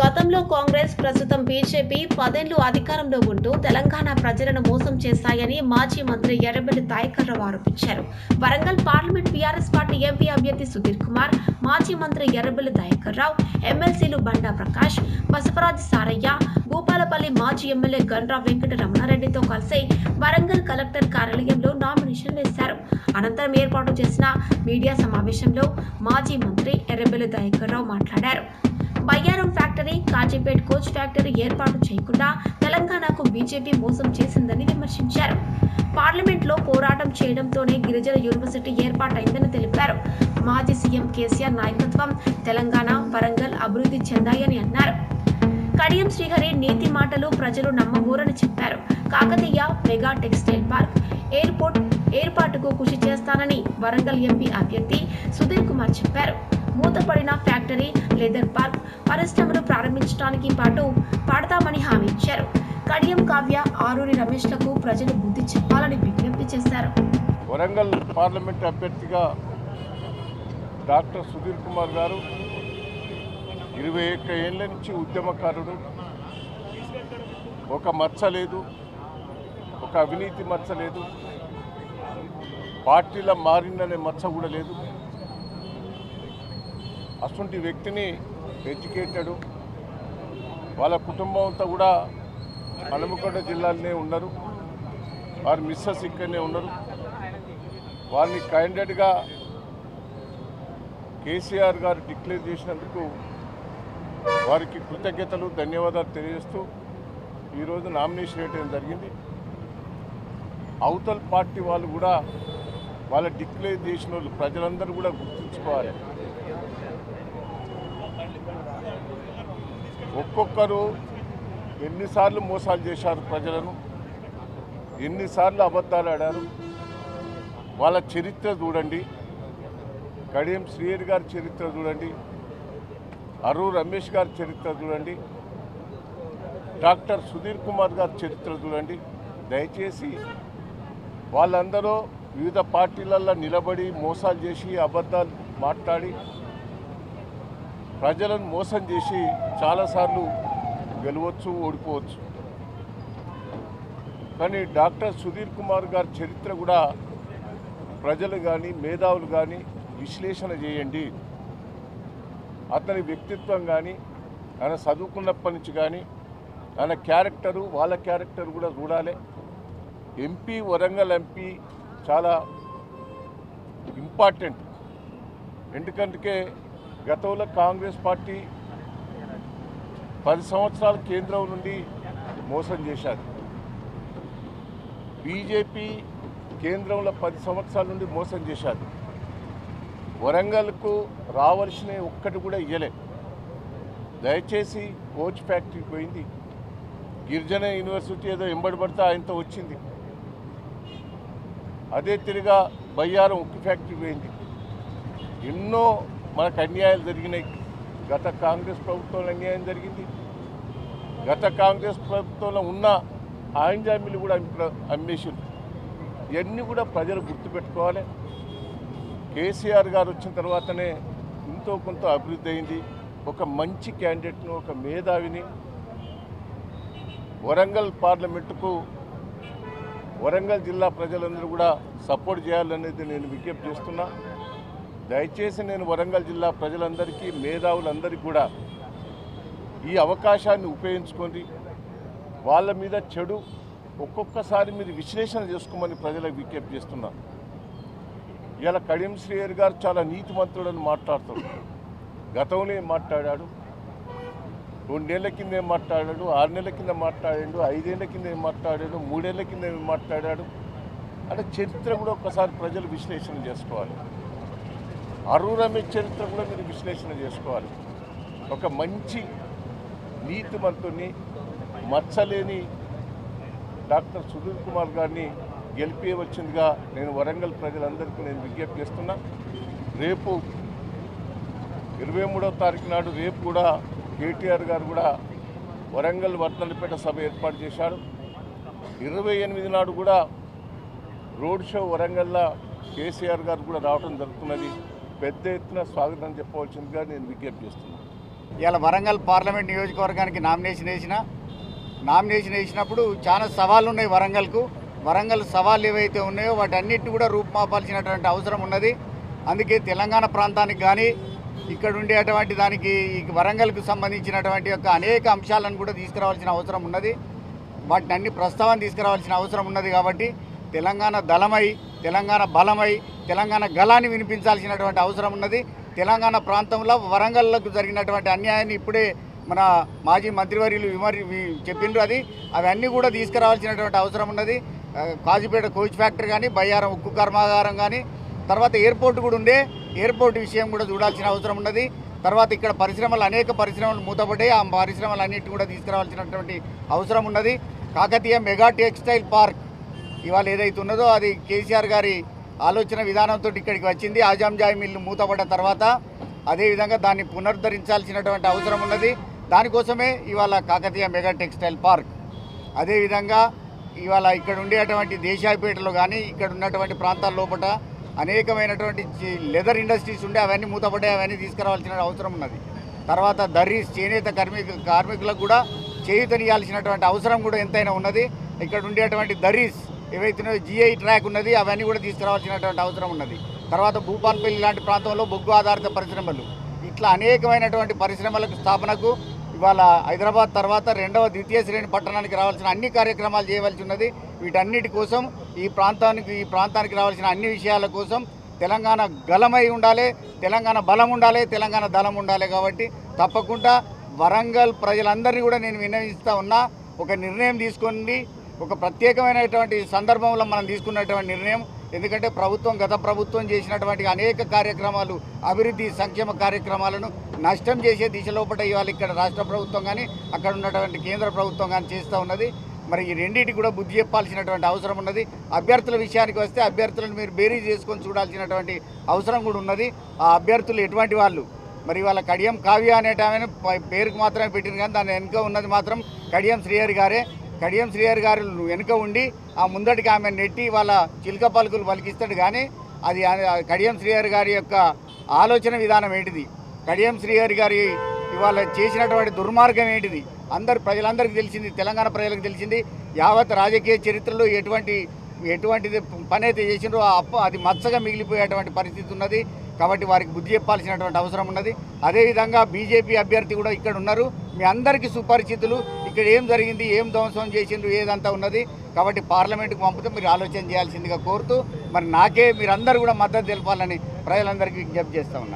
గతంలో కాంగ్రెస్ ప్రస్తుతం బీజేపీ పదేళ్ళు అధికారంలో ఉంటూ తెలంగాణ ప్రజలను మోసం చేశాయని మాజీ మంత్రి ఎర్రబెల్లి దయాకర్రావు ఆరోపించారు. Warangal parliament BRS party MP అభ్యర్థి సుధీర్ కుమార్ మాజీ మంత్రి ఎర్రబెల్లి దయాకర్రావు ఎమ్మెల్సీలు బండా ప్రకాష్ బసవరాజ్ సారయ్య భూపాలపల్లి మాజీ ఎమ్మెల్యే గండ్రా వెంకట రమణారెడ్డితో కలిసి వరంగల్ కలెక్టర్ కార్యాలయంలో నామినేషన్ వేశారు. అనంతరం ఏర్పాటు చేసిన మీడియా సమావేశంలో మాజీ మంత్రి ఎర్రబెల్లి రావు మాట్లాడారు. బయ్యారం కాజీపేట్ కోచ్ ఫ్యాక్టరీ ఏర్పాటు చేయకుండా తెలంగాణకు బీజేపీ మోసం చేసిందని విమర్శించారు. పార్లమెంట్లో పోరాటం చేయడంతోనే గిరిజన యూనివర్సిటీ ఏర్పాటైందని తెలిపారు. మాజీ సీఎం కేసీఆర్ నాయకత్వం తెలంగాణ వరంగల్ అభివృద్ధి చెందాయని అన్నారు. కడియం శ్రీహరి నీతి మాటలు ప్రజలు నమ్మబోరని చెప్పారు. Kakatiya mega textile park airport ఏర్పాటుకు కృషి చేస్తానని వరంగల్ ఎంపీ అభ్యర్థి సుధీర్ కుమార్ చెప్పారు. మూతపడిన ఫ్యాక్టరీ లెదర్ పార్క్ పరిశ్రమలు ప్రారంభించడానికి పాటు పాడతామని హామీ ఇచ్చారు. కడియం కావ్య ఆరూరి రమేష్లకు ప్రజలు బుద్ధి చెప్పాలని విజ్ఞప్తి చేశారు. వరంగల్ పార్లమెంట్ అభ్యర్థిగా డాక్టర్ సుధీర్ కుమార్ గారు ఇరవై ఒక్క ఏళ్ళ నుంచి ఉద్యమకారుడు. ఒక మచ్చలేదు ఒక అవినీతి మచ్చలేదు పార్టీల మారిందనే మచ్చ కూడా లేదు. అటువంటి వ్యక్తిని ఎడ్యుకేటెడ్ వాళ్ళ కుటుంబం అంతా కూడా హనుమకొండ జిల్లాలోనే ఉన్నారు. వారి మిస్సెస్ ఇక్కడనే ఉన్నారు. వారిని కైండెడ్గా కేసీఆర్ గారు డిక్లేర్ చేసినందుకు వారికి కృతజ్ఞతలు ధన్యవాదాలు తెలియజేస్తూ ఈరోజు నామినేషన్ వేయడం జరిగింది. అవతల పార్టీ వాళ్ళు కూడా వాళ్ళ డిక్లేర్ చేసిన వాళ్ళు ప్రజలందరూ కూడా గుర్తుంచుకోవాలి. ఒక్కొక్కరు ఎన్నిసార్లు మోసాలు చేశారు ప్రజలను ఎన్నిసార్లు అబద్ధాలు ఆడారు. వాళ్ళ చరిత్ర చూడండి. కడియం శ్రీహరి గారి చరిత్ర చూడండి. అరు రమేష్ గారి చరిత్ర చూడండి. డాక్టర్ సుధీర్ కుమార్ గారి చరిత్ర చూడండి. దయచేసి వాళ్ళందరూ వివిధ పార్టీలలో నిలబడి మోసాలు చేసి అబద్ధాలు మాట్లాడి ప్రజలను మోసం చేసి చాలాసార్లు గెలవచ్చు ఓడిపోవచ్చు. కానీ డాక్టర్ సుధీర్ కుమార్ గారి చరిత్ర కూడా ప్రజలు కానీ మేధావులు కానీ విశ్లేషణ చేయండి. అతని వ్యక్తిత్వం కానీ ఆయన చదువుకున్నప్పటి నుంచి కానీ ఆయన క్యారెక్టరు వాళ్ళ క్యారెక్టర్ కూడా చూడాలి. ఎంపీ వరంగల్ ఎంపీ చాలా ఇంపార్టెంట్. ఎందుకంటే గతంలో కాంగ్రెస్ పార్టీ పది సంవత్సరాల కేంద్రం నుండి మోసం చేశారు. బీజేపీ కేంద్రంలో పది సంవత్సరాల నుండి మోసం చేశారు. వరంగల్కు రావాల్సిన ఒక్కటి కూడా ఇయ్యలే. దయచేసి కోచ్ ఫ్యాక్టరీ పోయింది. గిరిజన యూనివర్సిటీ ఏదో ఎంబడి పడితే ఆయనతో వచ్చింది. అదే తిరిగా బయ్యారం ఉక్కు ఫ్యాక్టరీ పోయింది. ఎన్నో మనకు అన్యాయాలు జరిగినాయి. గత కాంగ్రెస్ ప్రభుత్వంలో అన్యాయం జరిగింది. గత కాంగ్రెస్ ప్రభుత్వంలో ఉన్న ఆయంజామీలు కూడా ఇప్పుడు అమ్మేసింది ఇవన్నీ కూడా ప్రజలు గుర్తుపెట్టుకోవాలి. కేసీఆర్ గారు వచ్చిన తర్వాతనే ఎంతో కొంత అభివృద్ధి అయింది. ఒక మంచి క్యాండిడేట్ను ఒక మేధావిని వరంగల్ పార్లమెంటుకు వరంగల్ జిల్లా ప్రజలందరూ కూడా సపోర్ట్ చేయాలనేది నేను విజ్ఞప్తి చేస్తున్నా. దయచేసి నేను వరంగల్ జిల్లా ప్రజలందరికీ మేధావులందరికీ కూడా ఈ అవకాశాన్ని ఉపయోగించుకొని వాళ్ళ మీద చెడు ఒక్కొక్కసారి మీరు విశ్లేషణ చేసుకోమని ప్రజలకు విజ్ఞప్తి చేస్తున్నారు ఇలా కడియం శ్రీయర్ గారు చాలా నీతిమంతుడని మాట్లాడుతాడు గతంలో ఏం మాట్లాడాడు? రెండేళ్ళ కింద ఏం మాట్లాడాడు? ఆరు నెలల కింద మాట్లాడాడు? ఐదేళ్ళ కింద ఏం మాట్లాడాడు? మూడేళ్ళ కింద ఏం మాట్లాడాడు? అంటే చరిత్ర కూడా ఒక్కసారి ప్రజలు విశ్లేషణ చేసుకోవాలి. అరుణమి చరిత్ర కూడా మీరు విశ్లేషణ చేసుకోవాలి. ఒక మంచి నీతిమంతుని మచ్చలేని డాక్టర్ సుధీర్ కుమార్ గారిని గెలిపించవచ్చిందిగా నేను వరంగల్ ప్రజలందరికీ నేను విజ్ఞప్తి చేస్తున్నా. రేపు ఇరవై మూడవ తారీఖు నాడు రేపు కూడా కేటీఆర్ గారు కూడా వరంగల్ వర్తలపేట సభ ఏర్పాటు చేశాడు ఇరవై ఎనిమిది నాడు కూడా రోడ్ షో వరంగల్లో కేసీఆర్ గారు కూడా రావడం జరుగుతున్నది. పెద్ద ఎత్తున స్వాగతం చెప్పవలసిందిగా నేను విజ్ఞప్తి చేస్తున్నాను. ఇలా వరంగల్ పార్లమెంట్ నియోజకవర్గానికి నామినేషన్ వేసిన నామినేషన్ వేసినప్పుడు చాలా సవాళ్ళు ఉన్నాయి వరంగల్కు. వరంగల్ సవాళ్ళు ఏవైతే ఉన్నాయో వాటన్నిటి కూడా రూపుమాపాల్సినటువంటి అవసరం ఉన్నది. అందుకే తెలంగాణ ప్రాంతానికి కానీ ఇక్కడ ఉండేటువంటి దానికి ఈ వరంగల్కు సంబంధించినటువంటి యొక్క అనేక అంశాలను కూడా తీసుకురావాల్సిన అవసరం ఉన్నది. వాటిని అన్ని ప్రస్తావన తీసుకురావాల్సిన అవసరం ఉన్నది కాబట్టి తెలంగాణ దళమై తెలంగాణ బలమై తెలంగాణ గళాన్ని వినిపించాల్సినటువంటి అవసరం ఉన్నది. తెలంగాణ ప్రాంతంలో వరంగల్లకు జరిగినటువంటి అన్యాయాన్ని ఇప్పుడే మన మాజీ మంత్రివర్యులు విమర్ చెప్పిండ్రు అది. అవన్నీ కూడా తీసుకురావాల్సినటువంటి అవసరం ఉన్నది. కాజుపేట కాజీపేట కోచ్ ఫ్యాక్టరీ కానీ బయ్యారం ఉక్కు కర్మాగారం కానీ తర్వాత ఎయిర్పోర్ట్ కూడా ఉండే. ఎయిర్పోర్ట్ విషయం కూడా చూడాల్సిన అవసరం ఉన్నది. తర్వాత ఇక్కడ పరిశ్రమలు అనేక పరిశ్రమలు మూతపడ్డాయి. ఆ పరిశ్రమలు అన్నిటి కూడా తీసుకురావాల్సినటువంటి అవసరం ఉన్నది. కాకతీయ మెగా టెక్స్టైల్ పార్క్ ఇవాళ ఏదైతే ఉన్నదో అది కేసీఆర్ గారి ఆలోచన విధానంతో ఇక్కడికి వచ్చింది. ఆజాంజాయి మిల్లు మూతపడ్డ తర్వాత అదేవిధంగా దాన్ని పునరుద్ధరించాల్సినటువంటి అవసరం ఉన్నది. దానికోసమే ఇవాళ కాకతీయ మెగా టెక్స్టైల్ పార్క్. అదేవిధంగా ఇవాళ ఇక్కడ ఉండేటువంటి దేశాయపేటలో కానీ ఇక్కడ ఉన్నటువంటి ప్రాంతాల లోపల అనేకమైనటువంటి లెదర్ ఇండస్ట్రీస్ ఉండే అవన్నీ మూతపడ్డాయి అవన్నీ తీసుకురావాల్సిన అవసరం ఉన్నది. తర్వాత దర్రీస్ చేనేత కార్మిక కార్మికులకు కూడా చేయూతనియాల్సినటువంటి అవసరం కూడా ఎంతైనా ఉన్నది. ఇక్కడ ఉండేటువంటి దర్రీస్ ఏవైతే జిఐ ట్రాక్ ఉన్నది అవన్నీ కూడా తీసుకురావాల్సినటువంటి అవసరం ఉన్నది. తర్వాత భూపాల్పల్లి లాంటి ప్రాంతంలో బొగ్గు ఆధారిత పరిశ్రమలు. ఇట్లా అనేకమైనటువంటి పరిశ్రమలకు స్థాపనకు ఇవాళ హైదరాబాద్ తర్వాత రెండవ ద్వితీయ శ్రేణి పట్టణానికి రావాల్సిన అన్ని కార్యక్రమాలు చేయవలసి ఉన్నది. వీటన్నిటి కోసం ఈ ప్రాంతానికి ఈ ప్రాంతానికి రావాల్సిన అన్ని విషయాల కోసం తెలంగాణ గలమై ఉండాలి తెలంగాణ బలం ఉండాలి తెలంగాణ దళం ఉండాలి కాబట్టి తప్పకుండా వరంగల్ ప్రజలందరినీ కూడా నేను విన్నవిస్తా ఉన్నా. ఒక నిర్ణయం తీసుకోండి. ఒక ప్రత్యేకమైనటువంటి సందర్భంలో మనం తీసుకున్నటువంటి నిర్ణయం. ఎందుకంటే ప్రభుత్వం గత ప్రభుత్వం చేసినటువంటి అనేక కార్యక్రమాలు అభివృద్ధి సంక్షేమ కార్యక్రమాలను నష్టం చేసే దిశలోపట ఇవాళ ఇక్కడ రాష్ట్ర ప్రభుత్వం కానీ అక్కడ ఉన్నటువంటి కేంద్ర ప్రభుత్వం కానీ చేస్తూ ఉన్నది. మరి ఈ రెండింటికి కూడా బుద్ధి చెప్పాల్సినటువంటి అవసరం ఉన్నది. అభ్యర్థుల విషయానికి వస్తే అభ్యర్థులను మీరు బేరీ చేసుకొని చూడాల్సినటువంటి అవసరం కూడా ఉన్నది. ఆ అభ్యర్థులు ఎటువంటి వాళ్ళు? మరి వాళ్ళ కడియం కావ్య అనేట ఆమెను పేరుకు మాత్రమే పెట్టింది కానీ దాని వెనుక ఉన్నది మాత్రం కడియం శ్రీహరి గారే. కడియం శ్రీహరి గారు వెనుక ఉండి ఆ ముందటికి ఆమె నెట్టి వాళ్ళ చిలుక పలుకులు పలికిస్తాడు. కానీ అది కడియం శ్రీహరి గారి యొక్క ఆలోచన విధానం ఏంటిది? కడియం శ్రీహరి గారి ఇవాళ చేసినటువంటి దుర్మార్గం ఏంటిది? అందరు ప్రజలందరికీ తెలిసింది తెలంగాణ ప్రజలకు తెలిసింది యావత్ రాజకీయ చరిత్రలో ఎటువంటి ఎటువంటిది పని అయితే చేసిండ్రో ఆ అప్ప అది మచ్చగా మిగిలిపోయేటువంటి పరిస్థితి ఉన్నది. కాబట్టి వారికి బుద్ధి చెప్పాల్సినటువంటి అవసరం ఉన్నది. అదేవిధంగా బీజేపీ అభ్యర్థి కూడా ఇక్కడ ఉన్నారు. మీ అందరికీ సుపరిచితులు. ఇక్కడ ఏం జరిగింది ఏం ధ్వంసం చేసిండ్రు ఏదంతా ఉన్నది కాబట్టి పార్లమెంట్కి పంపితే మీరు ఆలోచన చేయాల్సిందిగా కోరుతూ మరి నాకే మీరందరూ కూడా మద్దతు తెలపాలని ప్రజలందరికీ విజ్ఞప్తి చేస్తా ఉన్నారు